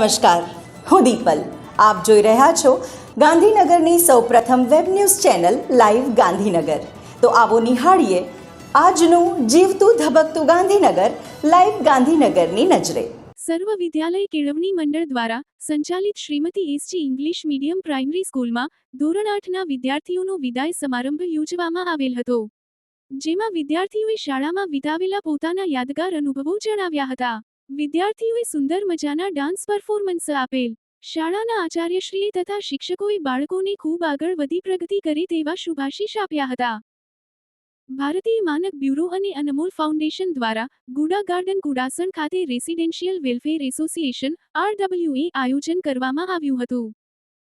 નમસ્કાર, હું દીપલ. આપ જોઈ રહ્યા છો ગાંધીનગરની સૌપ્રથમ web news channel live Gandhinagar. તો આવો નિહાળીએ આજનું જીવતું ધબકતું ગાંધીનગર, લાઈવ ગાંધીનગરની નજરે. સર્વ વિદ્યાલય કેળવણી મંડળ દ્વારા સંચાલિત Shrimati SG English medium primary સ્કૂલમાં ધોરણ આઠના વિદ્યાર્થીઓનો વિદાય સમારંભ યોજવામાં આવેલ હતો. જેમાં વિદ્યાર્થીઓએ શાળામાં વિતાવેલા પોતાના યાદગાર અનુભવો જણાવ્યા હતા. વિદ્યાર્થીઓએ સુંદર મજાના ડાન્સ પરફોર્મન્સ આપેલ. શાળાના આચાર્યશ્રીએ તથા શિક્ષકોએ બાળકોને ખૂબ આગળ વધી પ્રગતિ કરે તેવા શુભાશીષ આપ્યા હતા. ભારતીય માનક બ્યુરો અને અનમોલ ફાઉન્ડેશન દ્વારા ગુડા ગાર્ડન કુડાસણ ખાતે રેસિડેન્શિયલ વેલફેર એસોસિએશન, આરડબ્લ્યુએ આયોજન કરવામાં આવ્યું હતું.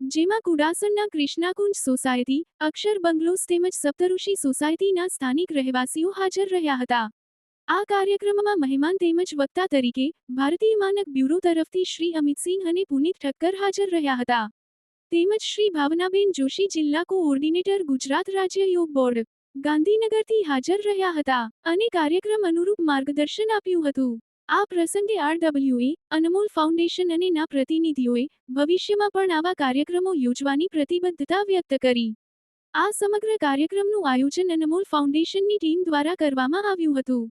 જેમાં કુડાસણના કૃષ્ણાકુંજ સોસાયટી, અક્ષર બંગલોસ તેમજ સપ્તઋષિ સોસાયટીના સ્થાનિક રહેવાસીઓ હાજર રહ્યા હતા. આ કાર્યક્રમમાં મહેમાન તેમજ વક્તા તરીકે ભારતીય માનક બ્યુરો તરફથી શ્રી અમિતસિંહ અને પુનિત ઠક્કર હાજર રહ્યા હતા. તેમજ શ્રી ભાવનાબેન જોશી જિલ્લા કોઓર્ડિનેટર, ગુજરાત રાજ્ય યોગ બોર્ડ, ગાંધીનગરથી હાજર રહ્યા હતા અને કાર્યક્રમ અનુરૂપ માર્ગદર્શન આપ્યું હતું. આ પ્રસંગે આરડબ્લ્યુએ, અનમોલ ફાઉન્ડેશન અને ના પ્રતિનિધિઓએ ભવિષ્યમાં પણ આવા કાર્યક્રમો યોજવાની પ્રતિબદ્ધતા વ્યક્ત કરી. આ સમગ્ર કાર્યક્રમનું આયોજન અનમોલ ફાઉન્ડેશનની ટીમ દ્વારા કરવામાં આવ્યું હતું.